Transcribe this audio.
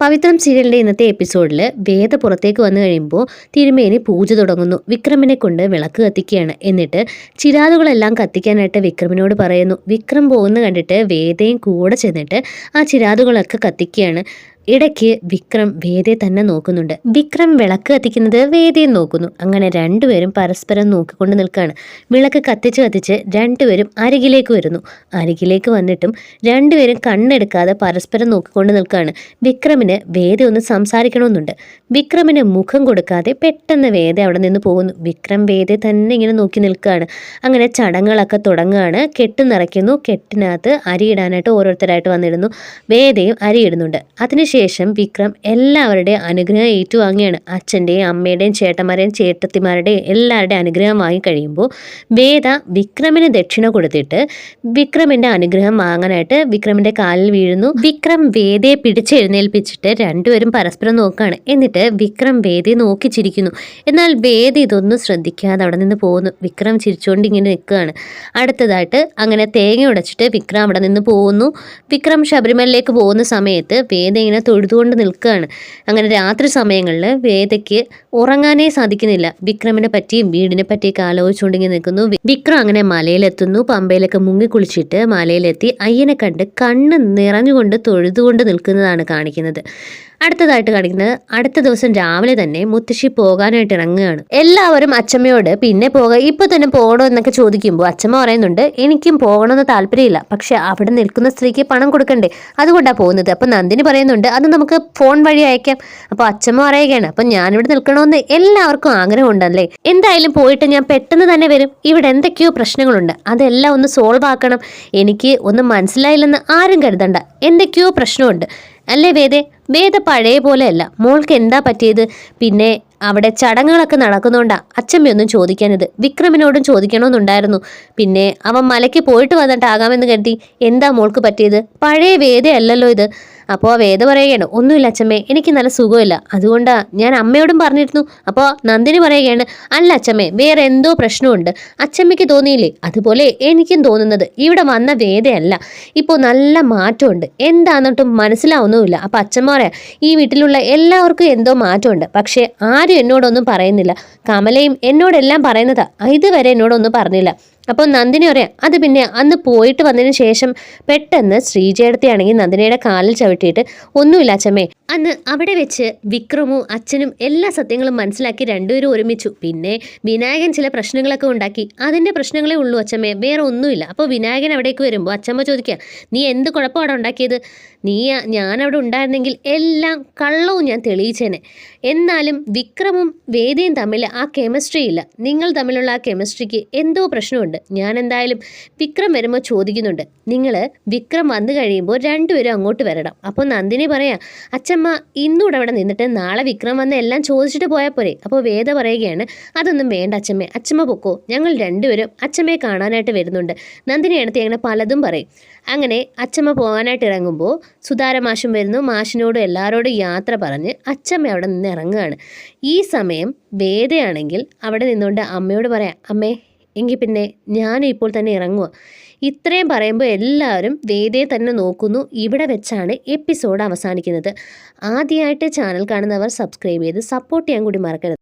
പവിത്രം സീരിയലിന്റെ ഇന്നത്തെ എപ്പിസോഡിൽ വേദ പുറത്തേക്ക് വന്നു കഴിയുമ്പോൾ തിരുമേനി പൂജ തുടങ്ങുന്നു. വിക്രമിനെ കൊണ്ട് വിളക്ക് കത്തിക്കുകയാണ്. എന്നിട്ട് ചിരാതുകളെല്ലാം കത്തിക്കാനായിട്ട് വിക്രമിനോട് പറയുന്നു. വിക്രം പോകുന്ന കണ്ടിട്ട് വേദയും കൂടെ ചെന്നിട്ട് ആ ചിരാതുകളൊക്കെ കത്തിക്കുകയാണ്. ഇടയ്ക്ക് വിക്രം വേദയെ തന്നെ നോക്കുന്നുണ്ട്. വിക്രം വിളക്ക് കത്തിക്കുന്നത് വേദയും നോക്കുന്നു. അങ്ങനെ രണ്ടുപേരും പരസ്പരം നോക്കിക്കൊണ്ട് നിൽക്കുകയാണ് വിളക്ക് കത്തിച്ച് കത്തിച്ച് രണ്ടുപേരും അരികിലേക്ക് വരുന്നു. അരികിലേക്ക് വന്നിട്ടും രണ്ടുപേരും കണ്ണെടുക്കാതെ പരസ്പരം നോക്കിക്കൊണ്ട് നിൽക്കുകയാണ് വിക്രമിന് വേദ ഒന്ന് സംസാരിക്കണമെന്നുണ്ട്. വിക്രമിന് മുഖം കൊടുക്കാതെ പെട്ടെന്ന് വേദ അവിടെ നിന്ന് പോകുന്നു. വിക്രം വേദയെ തന്നെ ഇങ്ങനെ നോക്കി നിൽക്കുകയാണ് അങ്ങനെ ചടങ്ങുകളൊക്കെ തുടങ്ങുകയാണ്. കെട്ട് നിറയ്ക്കുന്നു. കെട്ടിനകത്ത് അരിയിടാനായിട്ട് ഓരോരുത്തരായിട്ട് വന്നിടുന്നു. വേദയും അരിയിടുന്നുണ്ട് അതിനുശേഷം ശേഷം വിക്രം എല്ലാവരുടെയും അനുഗ്രഹം ഏറ്റുവാങ്ങിയാണ് അച്ഛന്റെയും അമ്മയുടെയും ചേട്ടന്മാരെയും ചേട്ടത്തിമാരുടെയും എല്ലാവരുടെയും അനുഗ്രഹം വാങ്ങിക്കഴിയുമ്പോൾ വേദ വിക്രമിന് ദക്ഷിണ കൊടുത്തിട്ട് വിക്രമിന്റെ അനുഗ്രഹം വാങ്ങാനായിട്ട് വിക്രമിന്റെ കാലിൽ വീഴുന്നു. വിക്രം വേദയെ പിടിച്ചെഴുന്നേൽപ്പിച്ചിട്ട് രണ്ടുപേരും പരസ്പരം നോക്കുകയാണ്. എന്നിട്ട് വിക്രം വേദയെ നോക്കി ചിരിക്കുന്നു. എന്നാൽ വേദ ഇതൊന്നും ശ്രദ്ധിക്കാതെ അവിടെ നിന്ന് പോകുന്നു. വിക്രം ചിരിച്ചുകൊണ്ട് ഇങ്ങനെ നിൽക്കുകയാണ്. അടുത്തതായിട്ട് അങ്ങനെ തേങ്ങ ഉടച്ചിട്ട് വിക്രം അവിടെ നിന്ന് പോകുന്നു. വിക്രം ശബരിമലയിലേക്ക് പോകുന്ന സമയത്ത് വേദ ഇങ്ങനെ തൊഴുതുകൊണ്ട് നിൽക്കുകയാണ്. അങ്ങനെ രാത്രി സമയങ്ങളിൽ വേദയ്ക്ക് ഉറങ്ങാനേ സാധിക്കുന്നില്ല. വിക്രമിനെ പറ്റിയും വീടിനെ പറ്റിയൊക്കെ ആലോചിച്ചുകൊണ്ടിങ്ങനെ നിൽക്കുന്നു. വിക്രം അങ്ങനെ മലയിലെത്തുന്നു. പമ്പയിലൊക്കെ മുങ്ങിക്കുളിച്ചിട്ട് മലയിലെത്തി അയ്യനെ കണ്ട് കണ്ണ് നിറഞ്ഞുകൊണ്ട് തൊഴുതുകൊണ്ട് നിൽക്കുന്നതാണ് കാണിക്കുന്നത്. അടുത്തതായിട്ട് കാണിക്കുന്നത് അടുത്ത ദിവസം രാവിലെ തന്നെ മുത്തശ്ശി പോകാനായിട്ട് ഇറങ്ങുകയാണ്. എല്ലാവരും അച്ഛമ്മയോട് പിന്നെ പോകാം ഇപ്പൊ തന്നെ പോകണോ എന്നൊക്കെ ചോദിക്കുമ്പോൾ അച്ഛമ്മ പറയുന്നുണ്ട് എനിക്കും പോകണമെന്ന് താല്പര്യമില്ല പക്ഷെ അവിടെ നിൽക്കുന്ന സ്ത്രീക്ക് പണം കൊടുക്കണ്ടേ? അതുകൊണ്ടാണ് പോകുന്നത്. അപ്പൊ നന്ദിനി പറയുന്നുണ്ട് അത് നമുക്ക് ഫോൺ വഴി അയക്കാം. അപ്പൊ അച്ഛമ്മ പറയുകയാണ് അപ്പൊ ഞാനിവിടെ നിൽക്കണമെന്ന് എല്ലാവർക്കും ആഗ്രഹമുണ്ടല്ലേ? എന്തായാലും പോയിട്ട് ഞാൻ പെട്ടെന്ന് തന്നെ വരും. ഇവിടെ എന്തൊക്കെയോ പ്രശ്നങ്ങളുണ്ട്. അതെല്ലാം ഒന്ന് സോൾവ് ആക്കണം. എനിക്ക് ഒന്നും മനസ്സിലായില്ലെന്ന് ആരും കരുതണ്ട. എന്തൊക്കെയോ പ്രശ്നമുണ്ട്. അല്ലേ വേദേ? വേദ പഴയ പോലെയല്ല. മോൾക്ക് എന്താ പറ്റിയത്? പിന്നെ അവിടെ ചടങ്ങുകളൊക്കെ നടക്കുന്നുണ്ടാ അച്ഛമ്മയൊന്നും ചോദിക്കാനത് വിക്രമിനോടും ചോദിക്കണമെന്നുണ്ടായിരുന്നു. പിന്നെ അവൻ മലയ്ക്ക് പോയിട്ട് വന്നിട്ടാകാമെന്ന് കരുതി എന്താ മോൾക്ക് പറ്റിയത്? പഴയ വേദയല്ലല്ലോ ഇത്. അപ്പോൾ വേദ പറയുകയാണ് ഒന്നുമില്ല അച്ഛമ്മേ എനിക്ക് നല്ല സുഖമില്ല. അതുകൊണ്ടാ ഞാൻ അമ്മയോടും പറഞ്ഞിരുന്നു. അപ്പോൾ നന്ദിനി പറയുകയാണ് അല്ല അച്ഛമ്മേ വേറെ എന്തോ പ്രശ്നമുണ്ട്. അച്ഛമ്മയ്ക്ക് തോന്നിയില്ലേ? അതുപോലെ എനിക്കും തോന്നുന്നത് ഇവിടെ വന്ന വേദയല്ല. ഇപ്പോൾ നല്ല മാറ്റമുണ്ട്. എന്താണെന്നിട്ടും മനസ്സിലാവുന്നുമില്ല. അപ്പോൾ അച്ഛമ്മ പറയാം ഈ വീട്ടിലുള്ള എല്ലാവർക്കും എന്തോ മാറ്റമുണ്ട്. പക്ഷേ ആരും എന്നോടൊന്നും പറയുന്നില്ല. കമലയും എന്നോടെല്ലാം പറയുന്നതാ. ഇതുവരെ എന്നോടൊന്നും പറഞ്ഞില്ല. അപ്പോൾ നന്ദിനി പറയാം അത് പിന്നെ അന്ന് പോയിട്ട് വന്നതിന് ശേഷം പെട്ടെന്ന് ശ്രീജയടത്തെയാണെങ്കിൽ നന്ദിനിയുടെ കാലിൽ ചവിട്ടിയിട്ട് ഒന്നുമില്ല അച്ഛമ്മേ അന്ന് അവിടെ വെച്ച് വിക്രമും അച്ഛനും എല്ലാ സത്യങ്ങളും മനസ്സിലാക്കി രണ്ടുപേരും ഒരുമിച്ചു. പിന്നെ വിനായകൻ ചില പ്രശ്നങ്ങളൊക്കെ ഉണ്ടാക്കി. അതിന്റെ പ്രശ്നങ്ങളേ ഉള്ളൂ അച്ഛമ്മേ. വേറെ ഒന്നുമില്ല. അപ്പോൾ വിനായകൻ അവിടേക്ക് വരുമ്പോൾ അച്ഛമ്മ ചോദിക്കുക നീ എന്ത് കുഴപ്പമാണ് ഉണ്ടാക്കിയത്? നീ ഞാൻ അവിടെ ഉണ്ടായിരുന്നെങ്കിൽ എല്ലാം കള്ളവും ഞാൻ തെളിയിച്ചേനെ. എന്നാലും വിക്രമും വേദിയും തമ്മിൽ ആ കെമിസ്ട്രി ഇല്ല. നിങ്ങൾ തമ്മിലുള്ള ആ കെമിസ്ട്രിക്ക് എന്തോ പ്രശ്നമുണ്ട്. ഞാൻ എന്തായാലും വിക്രം വരുമ്പോൾ ചോദിക്കുന്നുണ്ട്. നിങ്ങൾ വിക്രം വന്നു കഴിയുമ്പോൾ രണ്ടുപേരും അങ്ങോട്ട് വരണം. അപ്പോൾ നന്ദിനി പറയാം അച്ഛമ്മ ഇന്നൂടെ അവിടെ നിന്നിട്ട് നാളെ വിക്രം വന്ന് എല്ലാം ചോദിച്ചിട്ട് പോയാൽ പോരെ. അപ്പോൾ വേദ പറയുകയാണ് അതൊന്നും വേണ്ട അച്ഛമ്മേ അച്ഛമ്മ പൊക്കോ. ഞങ്ങൾ രണ്ടുപേരും അച്ഛമ്മയെ കാണാനായിട്ട് വരുന്നുണ്ട്. നന്ദിനി അടുത്ത് അങ്ങനെ പലതും പറയും. അങ്ങനെ അച്ഛമ്മ പോകാനായിട്ട് ഇറങ്ങുമ്പോൾ സുതാര മാഷും വരുന്നു. മാഷിനോടും എല്ലാവരോടും യാത്ര പറഞ്ഞ് അച്ഛമ്മ അവിടെ നിന്ന് ഇറങ്ങുകയാണ്. ഈ സമയം വേദയാണെങ്കിൽ അവിടെ നിന്നുകൊണ്ട് അമ്മയോട് പറയാം അമ്മേ എങ്കിൽ പിന്നെ ഞാൻ ഇപ്പോൾ തന്നെ ഇറങ്ങുക ഇത്രയും പറയുമ്പോൾ എല്ലാവരും വേദയെ തന്നെ നോക്കുന്നു. ഇവിടെ വെച്ചാണ് എപ്പിസോഡ് അവസാനിക്കുന്നത്. ആദ്യമായിട്ട് ചാനൽ കാണുന്നവർ സബ്സ്ക്രൈബ് ചെയ്ത് സപ്പോർട്ട് ചെയ്യാൻ കൂടി മറക്കരുത്.